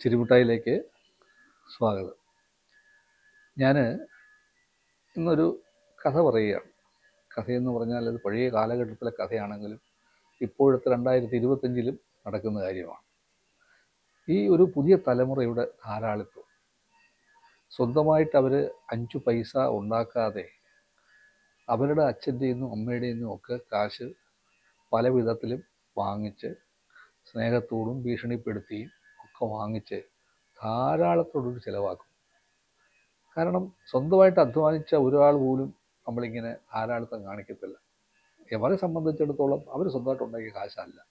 ചിരിമുട്ടായിലേക്ക് സ്വാഗതം. ഞാൻ ഇന്നൊരു കഥ പറയുകയാണ്. കഥയെന്ന് പറഞ്ഞാൽ അത് പഴയ കാലഘട്ടത്തിലെ കഥയാണെങ്കിലും ഇപ്പോഴത്തെ രണ്ടായിരത്തി ഇരുപത്തഞ്ചിലും നടക്കുന്ന കാര്യമാണ്. ഈ ഒരു പുതിയ തലമുറയുടെ ധാരാളിത്വം. സ്വന്തമായിട്ട് അവർ അഞ്ചു പൈസ ഉണ്ടാക്കാതെ അവരുടെ അച്ഛന്റെയിൽ അമ്മയുടെയും ഒക്കെ കാശ് പല വിധത്തിലും വാങ്ങിച്ച് സ്നേഹത്തോടും ഭീഷണിപ്പെടുത്തിയും ഒക്കെ വാങ്ങിച്ച് ധാരാളത്തോടൊരു ചിലവാക്കും. കാരണം സ്വന്തമായിട്ട് അധ്വാനിച്ച ഒരാൾ പോലും നമ്മളിങ്ങനെ ധാരാളത്തം കാണിക്കത്തില്ല. അവരെ സംബന്ധിച്ചിടത്തോളം അവർ സ്വന്തമായിട്ട് ഉണ്ടാക്കിയ കാശല്ല.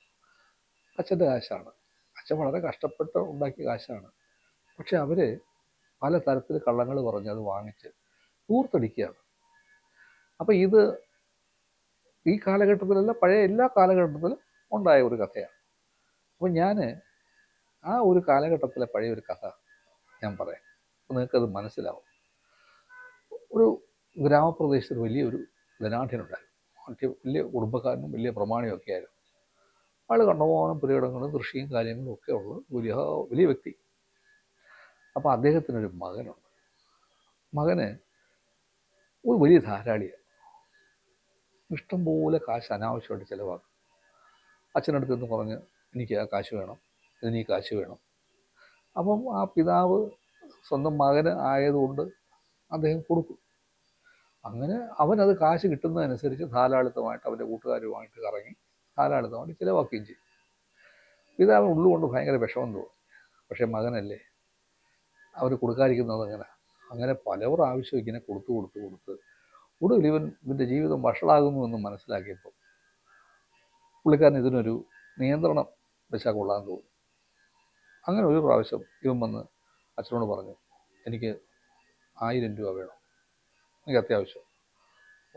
അച്ഛന്റെ കാശാണ്. അച്ഛൻ വളരെ കഷ്ടപ്പെട്ട് ഉണ്ടാക്കിയ കാശാണ്. പക്ഷെ അവർ പല തരത്തിൽ കള്ളങ്ങൾ പറഞ്ഞ് അത് വാങ്ങിച്ച് ഊർത്തടിക്കുകയാണ് അപ്പം ഇത് ഈ കാലഘട്ടത്തിലല്ല പഴയ എല്ലാ കാലഘട്ടത്തിലും ഉണ്ടായ ഒരു കഥയാണ്. അപ്പം ഞാൻ ആ ഒരു കാലഘട്ടത്തിലെ പഴയ ഒരു കഥ ഞാൻ പറയാം. അപ്പോൾ നിങ്ങൾക്കത് മനസ്സിലാവും. ഒരു ഗ്രാമപ്രദേശത്ത് വലിയൊരു ധനാഠ്യനുണ്ടായിരുന്നു മറ്റേ വലിയ കുടുംബക്കാരനും വലിയ പ്രമാണിയും ഒക്കെ ആയിരുന്നു. ആൾ കണ്ടമാനം പുരയിടങ്ങളും കൃഷിയും കാര്യങ്ങളും ഒക്കെ ഉള്ള വലിയ വലിയ വ്യക്തി. അപ്പോൾ അദ്ദേഹത്തിനൊരു മകനുണ്ട്. മകന് ഒരു വലിയ ധാരാളിയാണ്. ഇഷ്ടംപോലെ കാശ് അനാവശ്യമായിട്ട് ചിലവാക്കും. അച്ഛനടുത്ത് നിന്ന് പറഞ്ഞ് എനിക്ക് ആ കാശ് വേണം ഇതിന് ഈ കാശ് വേണം. അപ്പം ആ പിതാവ് സ്വന്തം മകന് ആയതുകൊണ്ട് അദ്ദേഹം കൊടുക്കും. അങ്ങനെ അവനത് കാശ് കിട്ടുന്നതനുസരിച്ച് ധാരാളിത്തമായിട്ട് അവന്റെ കൂട്ടുകാരുമായിട്ട് കറങ്ങി ധാരാളിത്തമായിട്ട് ചിലവാക്കുകയും ചെയ്യും. പിതാവ് ഉള്ളുകൊണ്ട് ഭയങ്കര വിഷമം തോന്നും. പക്ഷേ മകനല്ലേ അവർ കൊടുക്കാതിരിക്കുന്നത് അങ്ങനെ അങ്ങനെ പല പ്രാവശ്യം ഇങ്ങനെ കൊടുത്ത് കൊടുത്ത് കൊടുത്ത് ഒടുവിൽ ഇവൻ ഇവന്റെ ജീവിതം വഷളാകുന്നു എന്ന് മനസ്സിലാക്കിയപ്പോൾ പുള്ളിക്കാരൻ ഇതിനൊരു നിയന്ത്രണം വെച്ചാൽ കൊള്ളാൻ തോന്നി. അങ്ങനെ ഒരു പ്രാവശ്യം ഇവൻ വന്ന് അച്ഛനോട് പറഞ്ഞു എനിക്ക് ആയിരം രൂപ വേണം. എനിക്ക് അത്യാവശ്യം.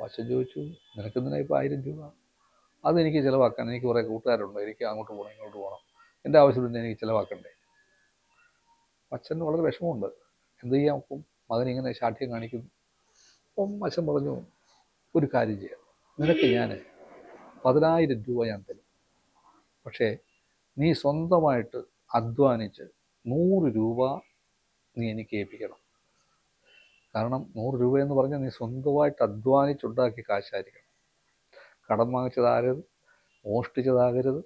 അച്ഛൻ ചോദിച്ചു നിനക്കെന്തിനാ ഇപ്പോൾ ആയിരം രൂപ? അതെനിക്ക് ചിലവാക്കാൻ എനിക്ക് കുറേ കൂട്ടുകാരുണ്ട്. എനിക്ക് അങ്ങോട്ട് പോകണം ഇങ്ങോട്ട് പോകണം. എന്റെ ആവശ്യത്തിന് എനിക്ക് ചിലവാക്കണ്ടേ? അച്ഛന് വളരെ വിഷമമുണ്ട്. എന്ത് ചെയ്യാം മകൻ ഇങ്ങനെ ശാഠ്യം കാണിക്കുന്നു അപ്പം അച്ഛൻ പറഞ്ഞു ഒരു കാര്യം ചെയ്യാം. നിനക്ക് ഞാൻ പതിനായിരം രൂപ ഞാൻ തരും. പക്ഷേ നീ സ്വന്തമായിട്ട് അധ്വാനിച്ച് നൂറ് രൂപ നീ എനിക്ക് ഏൽപ്പിക്കണം. കാരണം നൂറ് രൂപ എന്ന് പറഞ്ഞാൽ നീ സ്വന്തമായിട്ട് അധ്വാനിച്ചുണ്ടാക്കിയ കാശായിരിക്കണം. കടം വാങ്ങിച്ചതാകരുത് മോഷ്ടിച്ചതാകരുത്.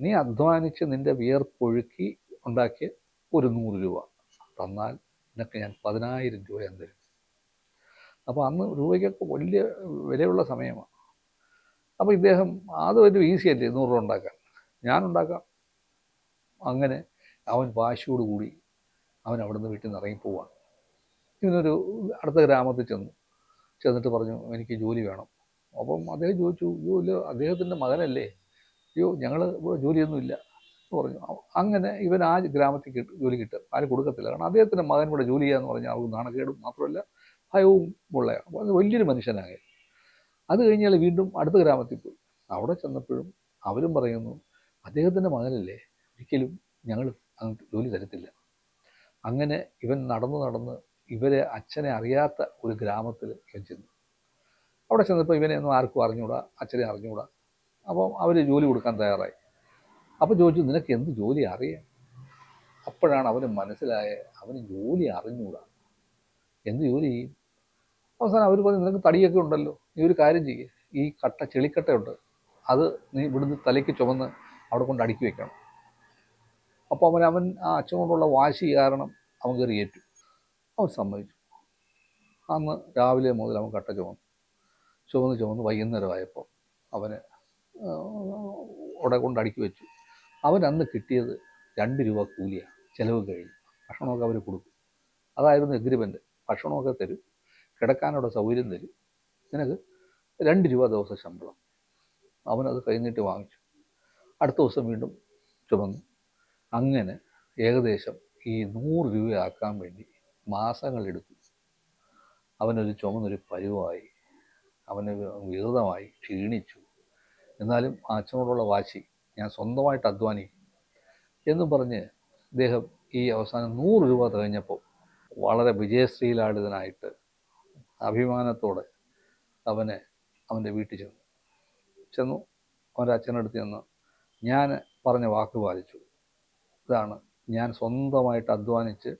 നീ അധ്വാനിച്ച് നിന്റെ വിയർപ്പൊഴുക്കി ഉണ്ടാക്കിയ ഒരു നൂറ് രൂപ. തന്നാൽ നിനക്ക് ഞാൻ പതിനായിരം രൂപ ഞാൻ തരും. അപ്പോൾ അന്ന് രൂപയ്ക്കൊക്കെ വലിയ വിലയുള്ള സമയമാണ് അപ്പോൾ ഇദ്ദേഹം അത് ഒരു ഈസി അല്ലേ നൂറ് രൂപ ഉണ്ടാക്കാൻ? ഞാനുണ്ടാക്കാം അങ്ങനെ അവൻ വാശിയോട് കൂടി അവൻ അവിടുന്ന് വീട്ടിൽ നിന്ന് ഇറങ്ങിപ്പോവാണ് ഇന്നൊരു അടുത്ത ഗ്രാമത്തിൽ ചെന്നു. ചെന്നിട്ട് പറഞ്ഞു എനിക്ക് ജോലി വേണം. അപ്പം അദ്ദേഹം ചോദിച്ചു അയ്യോ ഇല്ല അദ്ദേഹത്തിന്റെ മകനല്ലേ? അയ്യോ ഞങ്ങൾ ജോലിയൊന്നുമില്ല എന്ന് പറഞ്ഞു. അങ്ങനെ ഇവൻ ആ ഗ്രാമത്തിൽ ജോലി കിട്ടും. ആരും കൊടുക്കത്തില്ല. കാരണം അദ്ദേഹത്തിന്റെ മകൻ ഇവിടെ ജോലി ചെയ്യാന്ന് പറഞ്ഞാൽ അവർക്ക് നാണക്കേടും മാത്രമല്ല ഭയവും ഉള്ളയാണ് വലിയൊരു മനുഷ്യനായ. അത് കഴിഞ്ഞാൽ വീണ്ടും അടുത്ത ഗ്രാമത്തിൽ പോയി. അവിടെ ചെന്നപ്പോഴും അവരും പറയുന്നു അദ്ദേഹത്തിന്റെ മകനല്ലേ? ഒരിക്കലും ഞങ്ങൾ ജോലി തരത്തില്ല. അങ്ങനെ ഇവൻ നടന്ന് നടന്ന് ഇവരെ അച്ഛനെ അറിയാത്ത ഒരു ഗ്രാമത്തിൽ ഇവൻ ചെന്നു. അവിടെ ചെന്നപ്പോൾ ഇവനെ ഒന്നും ആർക്കും അറിഞ്ഞൂടാ അച്ഛനെ അറിഞ്ഞൂടാ അപ്പം അവർ ജോലി കൊടുക്കാൻ തയ്യാറായി. അപ്പോൾ ചോദിച്ചു നിനക്ക് എന്ത് ജോലി അറിയാം? അപ്പോഴാണ് അവന് മനസ്സിലായ അവന് ജോലി അറിഞ്ഞൂടാ എന്ത് ജോലി? ചെയ്യും അവസാനം അവർ പറഞ്ഞു നിനക്ക് തടിയൊക്കെ ഉണ്ടല്ലോ നീ ഒരു കാര്യം ചെയ്യുക ഈ കട്ട ചെളിക്കട്ടയുണ്ട് അത് നീ ഇവിടുന്ന് തലയ്ക്ക് ചുമന്ന് അവിടെ കൊണ്ട് അടുക്കി വെക്കണം. അപ്പോൾ അവൻ അവൻ ആ അച്ഛൻ കൊണ്ടുള്ള വാശി കാരണം അവൻ കയറി ഏറ്റു. അവൻ സമ്മതിച്ചു. അന്ന് രാവിലെ മുതൽ അവൻ കട്ട ചുമന്നു. ചുമന്ന് ചുമന്ന് വൈകുന്നേരമായപ്പോൾ അവന് അവിടെ കൊണ്ട് അടുക്കി വെച്ചു. അവൻ അന്ന് കിട്ടിയത് രണ്ട് രൂപ കൂലിയാണ് ചിലവ് കഴിഞ്ഞു. ഭക്ഷണമൊക്കെ അവർ കൊടുക്കും അതായിരുന്നു എഗ്രിമെന്റ് ഭക്ഷണമൊക്കെ തരും. കിടക്കാനുള്ള സൗകര്യം തരും. നിനക്ക് രണ്ട് രൂപ ദിവസം ശമ്പളം. അവനത് കൈനീട്ടി വാങ്ങിച്ചു. അടുത്ത ദിവസം വീണ്ടും ചുമന്നു. അങ്ങനെ ഏകദേശം ഈ നൂറ് രൂപയാക്കാൻ വേണ്ടി മാസങ്ങളെടുത്തു അവനൊരു ചുമന്നൊരു പരുവായി. അവന് വികൃതമായി ക്ഷീണിച്ചു. എന്നാലും അച്ഛനോടുള്ള വാശി ഞാൻ സ്വന്തമായിട്ട് അധ്വാനിക്കും എന്നും പറഞ്ഞ് അദ്ദേഹം ഈ അവസാനം നൂറ് രൂപ തികഞ്ഞപ്പോൾ വളരെ വിജയശ്രീലാളിതനായിട്ട് അഭിമാനത്തോടെ അവനെ അവന്റെ വീട്ടിൽ ചെന്നു. ചെന്നു അവന്റെ അച്ഛനടുത്ത് ചെന്ന് ഞാൻ പറഞ്ഞ വാക്ക് പാലിച്ചു. ഇതാണ് ഞാൻ സ്വന്തമായിട്ട് അധ്വാനിച്ച്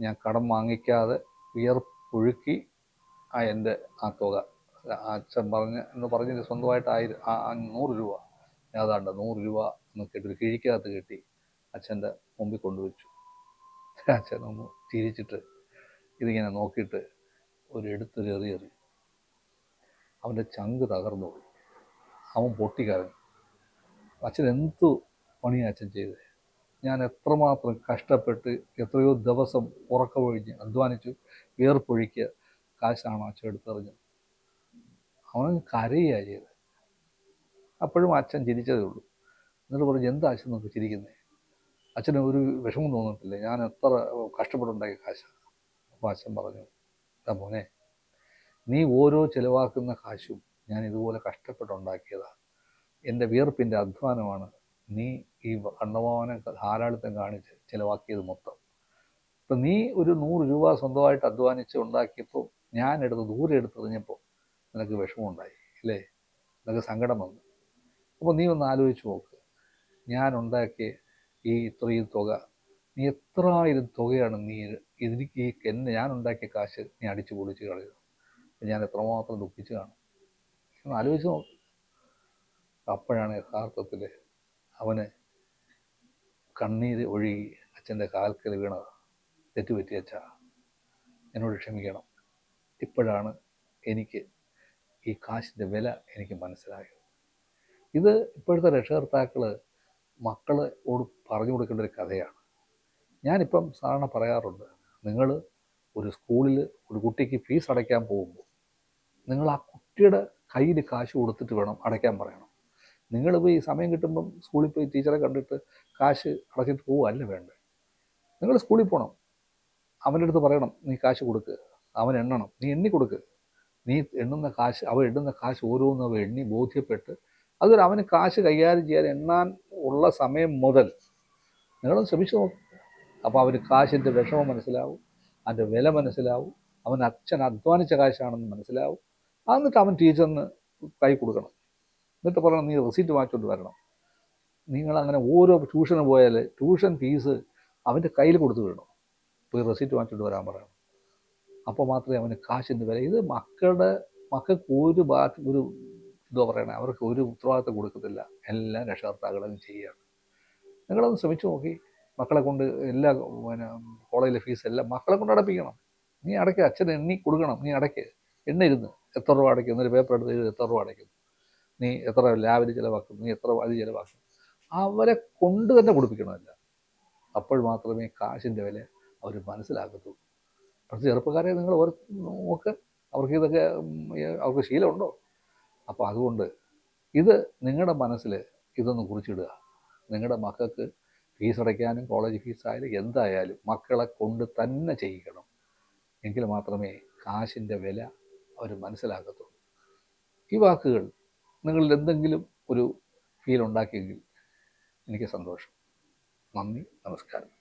ഞാൻ കടം വാങ്ങിക്കാതെ വിയർപ്പൊഴുക്കി ആ എന്റെ ആ തുക. അച്ഛൻ പറഞ്ഞ് എന്ന് പറഞ്ഞിട്ട് സ്വന്തമായിട്ട് ആയിരം നൂറ് രൂപ. ഏതാണ്ട് നൂറ് രൂപ എന്ന് കെട്ടി കിഴിക്കകത്ത് കെട്ടി അച്ഛന്റെ മുമ്പിൽ കൊണ്ടുവച്ചു. അച്ഛൻ ഒന്ന് ചിരിച്ചിട്ട് ഇതിങ്ങനെ നോക്കിയിട്ട് ഒരു എടുത്തൊരു എറി എറി അവന്റെ ചങ്ക് തകർന്നു പോയി. അവൻ പൊട്ടിക്കരഞ്ഞു. അച്ഛൻ എന്തു പണിയാണ് അച്ഛൻ ചെയ്തത് ഞാൻ എത്രമാത്രം കഷ്ടപ്പെട്ട് എത്രയോ ദിവസം ഉറക്കമൊഴിഞ്ഞ് അധ്വാനിച്ചു വേർപ്പൊഴിക്കുക കാശാണ് അച്ഛൻ എടുത്തെറിഞ്ഞത്. അവൻ കരയുക ചെയ്തത് അപ്പോഴും അച്ഛൻ ചിരിച്ചതേ ഉള്ളൂ. എന്നിട്ട് പറഞ്ഞു എന്താ അച്ഛൻ നോക്കി ചിരിക്കുന്നത് അച്ഛന് ഒരു വിഷമം തോന്നിട്ടില്ല ഞാൻ എത്ര കഷ്ടപ്പെട്ടുണ്ടാക്കിയ കാശാണ് അപ്പോൾ അച്ഛൻ പറഞ്ഞു മോനെ നീ ഓരോ ചിലവാക്കുന്ന കാശും ഞാൻ ഇതുപോലെ കഷ്ടപ്പെട്ടുണ്ടാക്കിയതാണ് എന്റെ വിയർപ്പിന്റെ അധ്വാനമാണ് നീ ഈ കണ്ണമാവനെ ധാരാളിത്തം കാണിച്ച് ചിലവാക്കിയത് മൊത്തം. ഇപ്പം നീ ഒരു നൂറ് രൂപ സ്വന്തമായിട്ട് അധ്വാനിച്ച് ഉണ്ടാക്കിയപ്പോൾ ഞാൻ എടുത്ത് ദൂരെ എടുത്തെറിഞ്ഞപ്പോൾ നിനക്ക് വിഷമമുണ്ടായി അല്ലേ? നിനക്ക് സങ്കടം വന്നു. അപ്പോൾ നീ ഒന്ന് ആലോചിച്ച് നോക്ക്. ഞാൻ ഉണ്ടാക്കിയ ഈ ഇത്രയും തുക നീ എത്രായിരം തുകയാണ് നീ എനിക്ക് ഈ എന്നെ ഞാൻ ഉണ്ടാക്കിയ കാശ് നീ അടിച്ചു പൊളിച്ച് കളയുക. ഞാൻ എത്രമാത്രം ദുഃഖിച്ചു കാണും. ഒന്ന് ആലോചിച്ച് നോക്ക്. അപ്പോഴാണ് യഥാർത്ഥത്തിൽ അവന് കണ്ണീര് ഒഴുകി അച്ഛന്റെ കാൽക്കൽ വീണത്. തെറ്റുപറ്റി അച്ഛ എന്നോട് ക്ഷമിക്കണം. ഇപ്പോഴാണ് എനിക്ക് ഈ കാശിന്റെ വില എനിക്ക് മനസ്സിലായത്. ഇത് ഇപ്പോഴത്തെ രക്ഷകർത്താക്കൾ മക്കളോട് പറഞ്ഞു കൊടുക്കേണ്ട ഒരു കഥയാണ്. ഞാനിപ്പം സാധാരണ പറയാറുണ്ട് നിങ്ങൾ ഒരു സ്കൂളിൽ ഒരു കുട്ടിക്ക് ഫീസ് അടയ്ക്കാൻ പോകുമ്പോൾ നിങ്ങൾ ആ കുട്ടിയുടെ കയ്യിൽ കാശ് കൊടുത്തിട്ട് വേണം അടയ്ക്കാൻ പറയണം. നിങ്ങൾ പോയി സമയം കിട്ടുമ്പം സ്കൂളിൽ പോയി ടീച്ചറെ കണ്ടിട്ട് കാശ് അടച്ചിട്ട് പോവുകയല്ല വേണ്ടത് നിങ്ങൾ സ്കൂളിൽ പോകണം അവന്റെ അടുത്ത് പറയണം നീ കാശ് കൊടുക്ക്. അവൻ എണ്ണണം. നീ എണ്ണി കൊടുക്ക്. നീ എണ്ണുന്ന കാശ് അവൻ എണ്ണുന്ന കാശ് ഓരോന്നും അവ എണ്ണി ബോധ്യപ്പെട്ട് അതൊരു അവന് കാശ് കൈകാര്യം ചെയ്യാൻ എണ്ണാൻ ഉള്ള സമയം മുതൽ നിങ്ങളൊന്ന് ശ്രമിച്ചു നോക്കും. അപ്പോൾ അവന് കാശിന്റെ വിഷമം മനസ്സിലാവും. അതിന്റെ വില മനസ്സിലാവും. അവൻ അച്ഛൻ അധ്വാനിച്ച കാശാണെന്ന് മനസ്സിലാവും. എന്നിട്ട് അവൻ ടീച്ചറിന് കൈ കൊടുക്കണം. എന്നിട്ട് പറയണം നീ റെസീറ്റ് വാങ്ങിച്ചുകൊണ്ട് വരണം. നിങ്ങളങ്ങനെ ഓരോ ട്യൂഷന് പോയാൽ ട്യൂഷൻ ഫീസ് അവന്റെ കയ്യിൽ കൊടുത്തു വിടണം. പോയി റെസീറ്റ് വാങ്ങിച്ചുകൊണ്ട് വരാൻ പറയണം. അപ്പോൾ മാത്രമേ അവന് കാശിന്റെ വില ഇത് മക്കളുടെ മക്കൾക്ക് ഒരു ബാ ഒരു എന്തോ പറയണേ അവർക്ക് ഒരു ഉത്തരവാദിത്തം കൊടുക്കത്തില്ല. എല്ലാം രക്ഷകർത്താക്കളും ചെയ്യുകയാണ് നിങ്ങളൊന്ന് ശ്രമിച്ചു നോക്കി. മക്കളെ കൊണ്ട് എല്ലാ പിന്നെ കോളേജിലെ ഫീസ് എല്ലാം മക്കളെ കൊണ്ട് അടപ്പിക്കണം. നീ അടയ്ക്കുക അച്ഛൻ എണ്ണി കൊടുക്കണം. നീ അടയ്ക്ക്. എണ്ണിരുന്ന് എത്ര രൂപ അടയ്ക്കും? എന്നൊരു പേപ്പർ എടുത്ത് എഴുതി എത്ര രൂപ അടയ്ക്കും? നീ എത്ര ലാബിൽ ചിലവാക്കും? നീ എത്ര അത് ചിലവാക്കും? അവരെ കൊണ്ട് തന്നെ കൊടുപ്പിക്കണമല്ല. അപ്പോൾ മാത്രമേ കാശിന്റെ വില അവർ മനസ്സിലാക്കത്തുള്ളൂ. പക്ഷേ ചെറുപ്പക്കാരെ നിങ്ങൾ ഓർ നോക്ക്. അവർക്ക് ഇതൊക്കെ അവർക്ക് ശീലമുണ്ടോ? അപ്പോൾ അതുകൊണ്ട് ഇത് നിങ്ങളുടെ മനസ്സിൽ ഇതൊന്ന് കുറിച്ചിടുക. നിങ്ങളുടെ മക്കൾക്ക് ഫീസ് അടയ്ക്കാനും കോളേജ് ഫീസായാലും എന്തായാലും മക്കളെ കൊണ്ട് തന്നെ ചെയ്യിക്കണം. എങ്കിൽ മാത്രമേ കാശിന്റെ വില അവർ മനസ്സിലാക്കത്തുള്ളൂ. ഈ വാക്കുകൾ നിങ്ങളിൽ എന്തെങ്കിലും ഒരു ഫീൽ ഉണ്ടാക്കിയെങ്കിൽ എനിക്ക് സന്തോഷം. നന്ദി നമസ്കാരം.